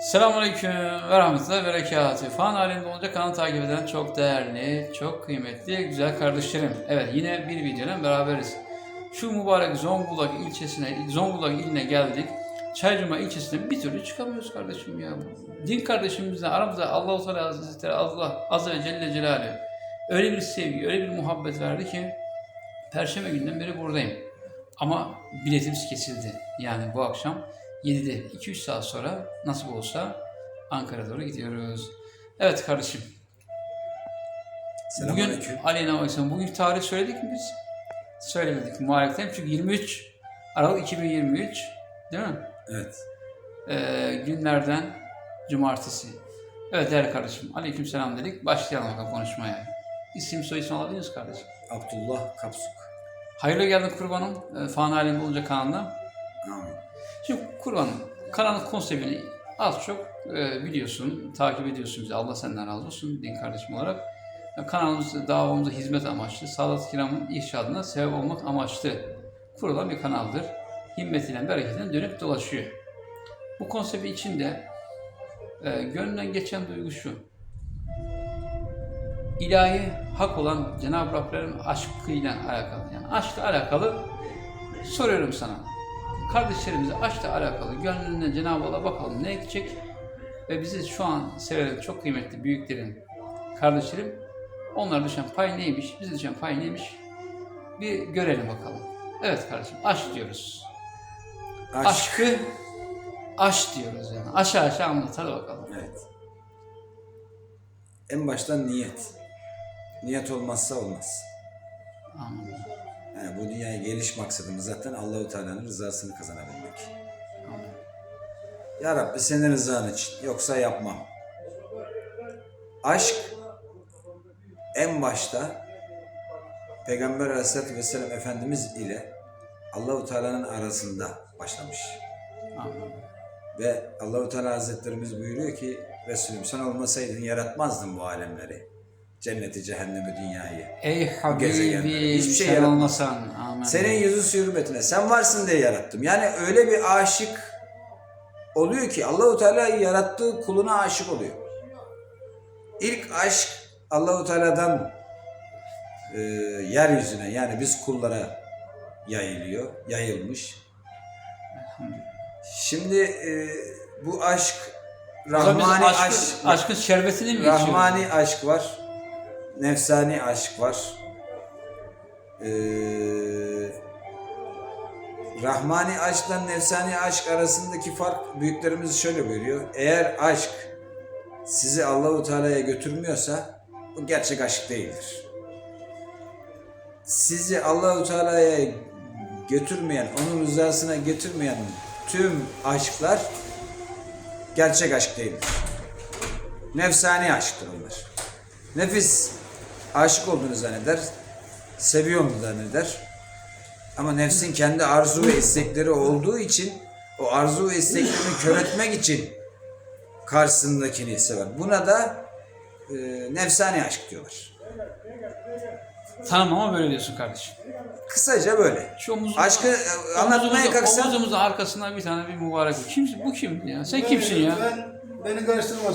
Selamünaleyküm ve rahmetullahi ve berekatuhu. Fan halinde olunca kanalı takip eden çok değerli, çok kıymetli, güzel kardeşlerim. Evet yine bir videoyla beraberiz. Şu mübarek Zonguldak ilçesine, Zonguldak iline geldik. Çaycuma ilçesine bir türlü çıkamıyoruz kardeşim ya. Din kardeşimizle aramızda Allah-u Teala Hazretleri Allah Azze ve Celle Celaluhu öyle bir sevgi, öyle bir muhabbet verdi ki Perşembe günden beri buradayım. Ama biletimiz kesildi. Yani bu akşam 7'de 2-3 saat sonra nasip olsa Ankara doğru gidiyoruz. Evet kardeşim. Bugün Selamünaleyküm. Aleyna Aleyhisselam bugün tarih söyledik mi biz? Söylemedik. Mübarekten çünkü 23 Aralık 2023 değil mi? Evet. Ee, günlerden cumartesi. Evet değerli kardeşim. Aleyküm selam dedik. Başlayalım bakalım konuşmaya. İsim soy isim alabilir miyiz kardeşim? Abdullah Kapsuk. Hayırlı geldin kurbanım. E, Fan halinde olunca kanalına. Amin. Şimdi kurbanım, kanalın konseptini az çok e, biliyorsun, takip ediyorsun bizi. Allah senden razı olsun din kardeşim olarak. Kanalımız davamıza hizmet amaçlı, Sadat Kiram'ın irşadına sebep olmak amaçlı kurulan bir kanaldır. Himmetiyle, bereketiyle dönüp dolaşıyor. Bu konsepti içinde e, gönlünden geçen duygu şu. İlahi hak olan Cenab-ı Rabb'lerin aşkıyla alakalı. Yani aşkla alakalı soruyorum sana. Kardeşlerimize aşkla alakalı gönlünden Cenab-ı Allah bakalım ne edecek ve bizi şu an seven çok kıymetli büyüklerin, kardeşlerim onlar düşen pay neymiş, bize düşen pay neymiş bir görelim bakalım. Evet kardeşim aşk diyoruz. Aşk. Aşkı aşk diyoruz yani. Aşağı aşağı anlat hadi bakalım. Evet. En baştan niyet. Niyet olmazsa olmaz. Amin. Yani bu dünyaya geliş maksadımız zaten Allahu Teala'nın rızasını kazanabilmek. Ya Rabbi senin rızan için yoksa yapmam. Aşk en başta Peygamber Aleyhisselatü Vesselam Efendimiz ile Allahu Teala'nın arasında başlamış. Amin. Ve Allahu Teala Hazretlerimiz buyuruyor ki Resulüm sen olmasaydın yaratmazdın bu alemleri. Cenneti, cehennemi, dünyayı. Ey Habibim hiçbir şey sen olmasan. Senin yüzü su hürmetine sen varsın diye yarattım. Yani öyle bir aşık oluyor ki Allahu Teala yarattığı kuluna aşık oluyor. İlk aşk Allahu Teala'dan e, yeryüzüne yani biz kullara yayılıyor, yayılmış. Şimdi e, bu aşk Rahmani aşk, aşkın şerbetini mi? Rahmani aşk var. Nefsani aşk var. Ee, Rahmani aşkla nefsani aşk arasındaki fark büyüklerimiz şöyle buyuruyor. Eğer aşk sizi Allahu Teala'ya götürmüyorsa bu gerçek aşk değildir. Sizi Allahu Teala'ya götürmeyen, onun rızasına getirmeyen tüm aşklar gerçek aşk değildir. Nefsani aşktır onlar. Nefis aşık olduğunu zanneder, seviyor zanneder. Ama nefsin kendi arzu ve istekleri olduğu için o arzu ve isteklerini kör etmek için karşısındakini sever. Buna da e, nefsani aşk diyorlar. Tamam ama böyle diyorsun kardeşim. Kısaca böyle. Şu omuzun, Aşkı, e, anlatmaya omuzumuzun- kalksan- Omuzumuzun arkasına bir tane bir mübarek. Kim, bu kim ya? Sen kimsin ya? Ben beni karıştırma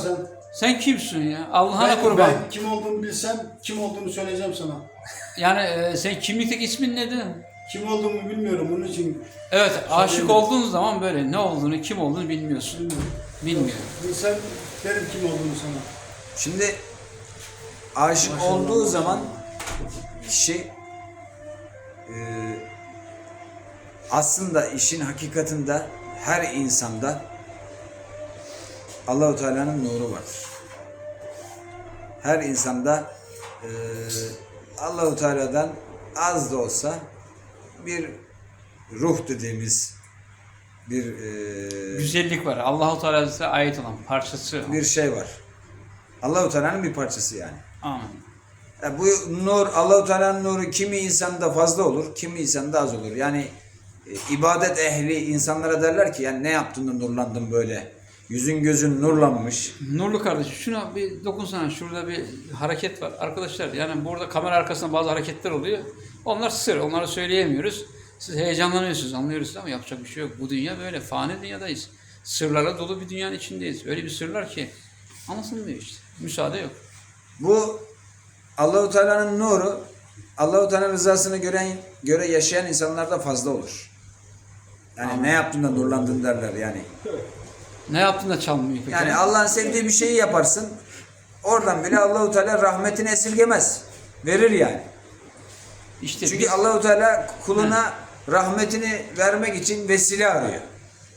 sen. Kimsin ya? Allah'ına kurban. ben kim olduğumu bilsem kim olduğunu söyleyeceğim sana. Yani e, sen kimlikteki ismin nedir? Kim olduğumu bilmiyorum bunun için Evet, aşık olduğun zaman böyle ne olduğunu, kim olduğunu bilmiyorsun. bilmiyorum. Bilmiyorum. Bilsem derim kim olduğunu sana. Şimdi aşık Maşallah, olduğu zaman kişi e, aslında işin hakikatinde her insanda Allahu Teala'nın nuru vardır. Her insanda e, Allahu Teala'dan az da olsa bir ruh dediğimiz bir e, Güzellik var. Allahu Teala'ya ait olan parçası. bir şey var. Allahu Teala'nın bir parçası yani. Amin. Ya bu nur, Allahu Teala'nın nuru kimi insanda fazla olur, kimi insanda az olur. Yani e, ibadet ehli insanlara derler ki yani ne yaptın da nurlandın böyle? Yüzün gözün nurlanmış. Nurlu kardeşim şuna bir dokunsana. Şurada bir hareket var. Arkadaşlar yani burada kamera arkasında bazı hareketler oluyor. Onlar sır. Onları söyleyemiyoruz. Siz heyecanlanıyorsunuz anlıyoruz ama yapacak bir şey yok. Bu dünya böyle. Fani dünyadayız. Sırlarla dolu bir dünyanın içindeyiz. Öyle bir sırlar ki anlatılmıyor işte. Müsaade yok. Bu Allahu Teala'nın nuru Allahu Teala rızasını gören göre yaşayan insanlarda fazla olur. Yani ne yaptın da nurlandın derler yani. Ne yaptın da çalmıyor peki? Yani Allah'ın sevdiği bir şeyi yaparsın. Oradan bile Allahu Teala rahmetini esirgemez. Verir yani. işte Çünkü biz- Allahu Teala kuluna rahmetini vermek için vesile arıyor.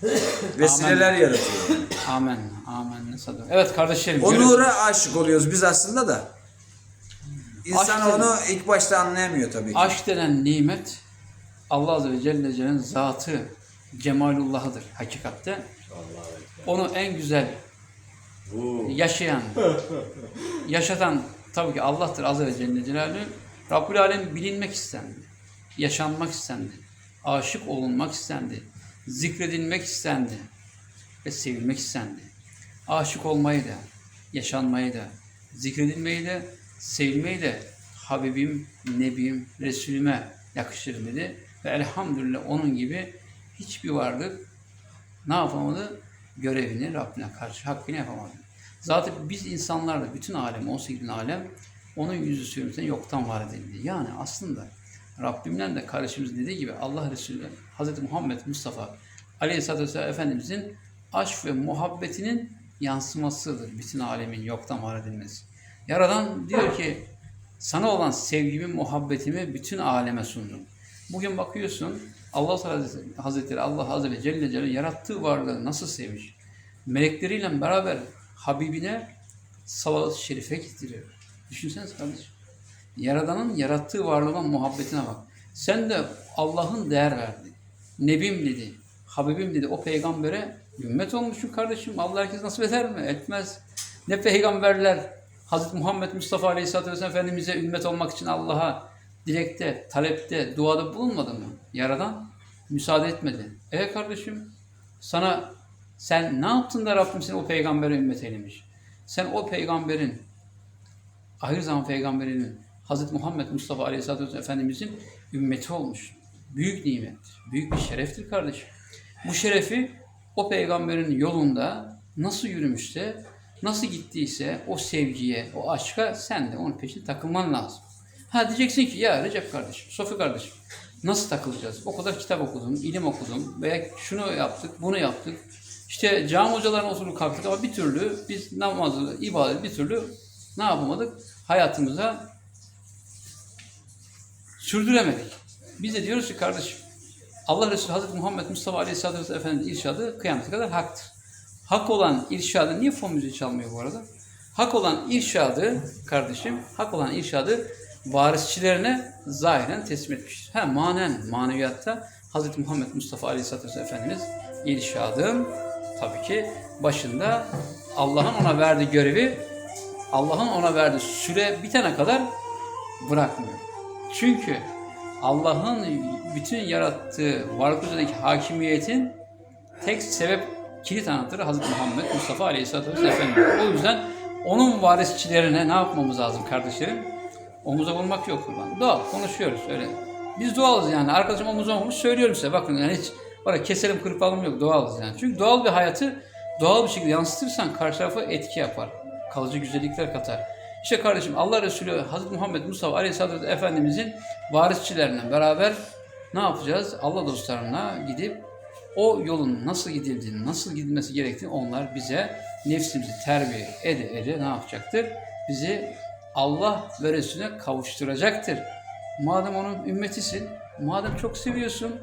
Vesileler yaratıyor. Amen. Amen. Evet kardeşlerim. O nura aşık oluyoruz biz aslında da. İnsan Aşk onu ilk başta anlayamıyor tabii ki. Aşk denen nimet Allah Azze ve Celle Celle'nin zatı cemalullah'ıdır hakikatte. Onu en güzel yaşayan, yaşatan tabii ki Allah'tır Azze ve Celle Celaluhu. Rabbül Alem bilinmek istendi. Yaşanmak istendi. Aşık olunmak istendi. Zikredilmek istendi. Ve sevilmek istendi. Aşık olmayı da, yaşanmayı da, zikredilmeyi de, sevilmeyi de Habibim, Nebim, Resulüme yakışır dedi. Ve elhamdülillah onun gibi hiçbir varlık ne yapamadı? Görevini Rabbine karşı hakkını yapamadı. Zaten biz insanlar da bütün alem, 18 bin alem onun yüzü sürümüzden yoktan var edildi. Yani aslında Rabbimden de kardeşimiz dediği gibi Allah Resulü Hz. Muhammed Mustafa Aleyhisselatü Vesselam Efendimizin aşk ve muhabbetinin yansımasıdır bütün alemin yoktan var edilmesi. Yaradan diyor ki sana olan sevgimi, muhabbetimi bütün aleme sundum. Bugün bakıyorsun Allah Hazretleri Allah Azze ve Celle Celle yarattığı varlığı nasıl sevmiş? Melekleriyle beraber Habibine salavat-ı şerife gittiriyor. Düşünsenize kardeşim. Yaradanın yarattığı varlığın muhabbetine bak. Sen de Allah'ın değer verdi. Nebim dedi. Habibim dedi. O peygambere ümmet olmuşsun kardeşim. Allah herkes nasip eder mi? Etmez. Ne peygamberler Hazreti Muhammed Mustafa Aleyhisselatü Vesselam Efendimiz'e ümmet olmak için Allah'a dilekte, talepte, duada bulunmadı mı? Yaradan müsaade etmedi. E kardeşim sana sen ne yaptın da Rabbim seni o peygambere ümmet eylemiş? Sen o peygamberin ahir zaman peygamberinin Hazreti Muhammed Mustafa Aleyhisselatü Vesselam Efendimizin ümmeti olmuş. Büyük nimettir. Büyük bir şereftir kardeşim. Bu şerefi o peygamberin yolunda nasıl yürümüşse, nasıl gittiyse o sevgiye, o aşka sen de onun peşine takılman lazım. Ha diyeceksin ki ya Recep kardeşim, Sofi kardeşim nasıl takılacağız? O kadar kitap okudum, ilim okudum veya şunu yaptık, bunu yaptık. İşte cami hocalarına oturduk kalktık ama bir türlü biz namazı, ibadet bir türlü ne yapamadık? Hayatımıza sürdüremedik. Biz de diyoruz ki kardeşim Allah Resulü Hazreti Muhammed Mustafa Aleyhisselatü Vesselam Efendimiz irşadı kıyamete kadar haktır. Hak olan irşadı niye fon müziği çalmıyor bu arada? Hak olan irşadı kardeşim, hak olan irşadı varisçilerine zahiren teslim etmiştir. Ha manen, maneviyatta Hazreti Muhammed Mustafa Aleyhisselatü Vesselam Efendimiz irşadın tabii ki başında Allah'ın ona verdiği görevi Allah'ın ona verdiği süre bitene kadar bırakmıyor. Çünkü Allah'ın bütün yarattığı varlık üzerindeki hakimiyetin tek sebep kilit anahtarı Hazreti Muhammed Mustafa Aleyhisselatü Vesselam Efendimiz. O yüzden onun varisçilerine ne yapmamız lazım kardeşlerim? Omuza vurmak yok kurban. Doğal konuşuyoruz öyle. Biz doğalız yani. Arkadaşım omuza vurmuş söylüyorum size. Bakın yani hiç var keselim kırpalım yok doğalız yani. Çünkü doğal bir hayatı doğal bir şekilde yansıtırsan karşı tarafa etki yapar. Kalıcı güzellikler katar. İşte kardeşim Allah Resulü Hazreti Muhammed Mustafa Aleyhisselatü Efendimizin varisçilerine beraber ne yapacağız? Allah dostlarına gidip o yolun nasıl gidildiğini, nasıl gidilmesi gerektiğini onlar bize nefsimizi terbiye ede ede ne yapacaktır? Bizi Allah ve Resulüne kavuşturacaktır. Madem onun ümmetisin, madem çok seviyorsun,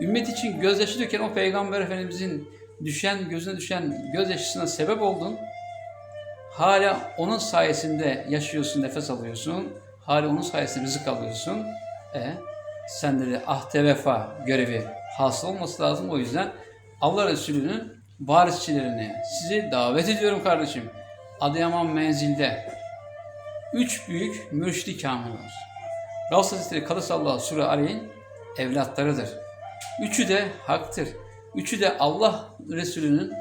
ümmet için gözyaşı döken o Peygamber Efendimizin düşen, gözüne düşen gözyaşısına sebep oldun. Hala onun sayesinde yaşıyorsun, nefes alıyorsun. Hala onun sayesinde rızık alıyorsun. E, sende de ahde vefa görevi hasıl olması lazım. O yüzden Allah Resulü'nün varisçilerini sizi davet ediyorum kardeşim. Adıyaman menzilde üç büyük mürşidi kamil var. Gavs Hazretleri Kadısallahu Sure Aleyh'in evlatlarıdır. Üçü de haktır. Üçü de Allah Resulü'nün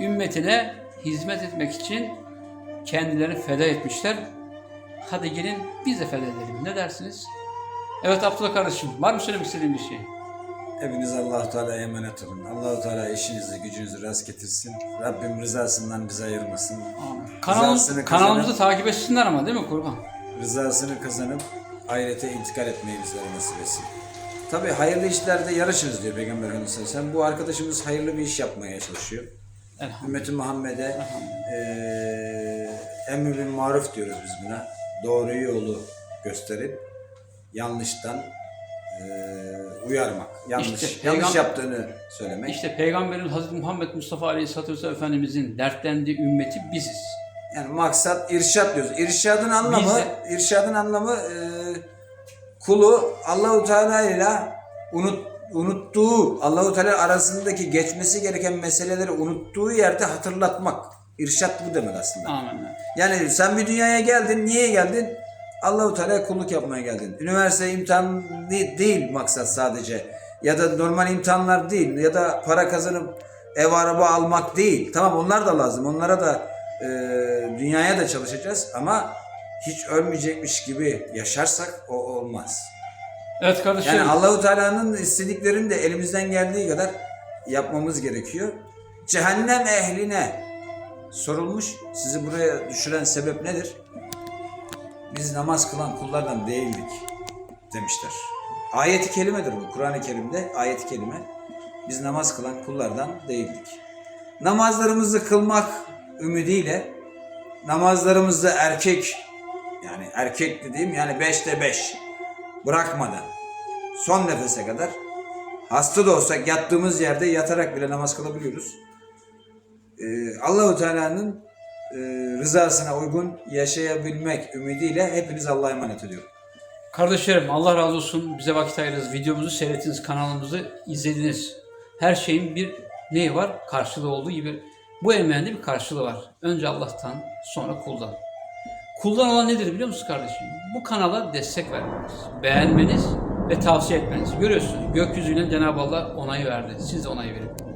ümmetine hizmet etmek için kendilerini feda etmişler. Hadi gelin biz de feda edelim. Ne dersiniz? Evet Abdullah kardeşim var mı söylemek istediğin bir şey? Hepiniz Allah-u Teala'ya emanet olun. Allah-u Teala işinizi, gücünüzü rast getirsin. Rabbim rızasından bizi ayırmasın. Amin. Kanal, Rızasını kanalımızı takip etsinler ama değil mi kurban? Rızasını kazanıp ahirete intikal etmeyi bizlere nasip etsin. Tabi hayırlı işlerde yarışırız diyor Peygamber Efendimiz sallallahu aleyhi ve sellem. Bu arkadaşımız hayırlı bir iş yapmaya çalışıyor. Elhamdülillah. Ümmeti Muhammed'e eee emri bil maruf diyoruz biz buna. Doğru yolu gösterip yanlıştan eee, uyarmak. Yanlış, İşte yanlış yaptığını söylemek. İşte Peygamberimiz Hazreti Muhammed Mustafa Aleyhisselatü Vesselam Efendimizin dertlendiği ümmeti biziz. Yani maksat irşat diyoruz. İrşadın anlamı, Biz irşadın anlamı eee, kulu Allahu Teala ile unut, unuttuğu, Allahu Teala arasındaki geçmesi gereken meseleleri unuttuğu yerde hatırlatmak. İrşat bu demek aslında. Amin. Yani sen bir dünyaya geldin, niye geldin? Allahu Teala kulluk yapmaya geldin. Üniversite imtihan değil, değil maksat sadece. Ya da normal imtihanlar değil. Ya da para kazanıp ev araba almak değil. Tamam onlar da lazım. Onlara da e, dünyaya da çalışacağız ama hiç ölmeyecekmiş gibi yaşarsak o olmaz. Evet kardeşim. Yani Allahu Teala'nın istediklerini de elimizden geldiği kadar yapmamız gerekiyor. Cehennem ehline sorulmuş. Sizi buraya düşüren sebep nedir? Biz namaz kılan kullardan değildik demişler. Ayet-i kerimedir bu. Kur'an-ı Kerim'de ayet-i kerime. Biz namaz kılan kullardan değildik. Namazlarımızı kılmak ümidiyle namazlarımızda erkek yani erkek dediğim yani beşte beş bırakmadan son nefese kadar hasta da olsak yattığımız yerde yatarak bile namaz kılabiliyoruz. Ee, Allahu Teala'nın rızasına uygun yaşayabilmek ümidiyle hepiniz Allah'a emanet ediyorum. Kardeşlerim Allah razı olsun bize vakit ayırdınız. Videomuzu seyrettiniz, kanalımızı izlediniz. Her şeyin bir neyi var? Karşılığı olduğu gibi bu emeğin de bir karşılığı var. Önce Allah'tan sonra kuldan. Kuldan olan nedir biliyor musunuz kardeşim? Bu kanala destek vermeniz, beğenmeniz ve tavsiye etmeniz. Görüyorsunuz gökyüzüyle Cenab-ı Allah onayı verdi. Siz de onayı verin.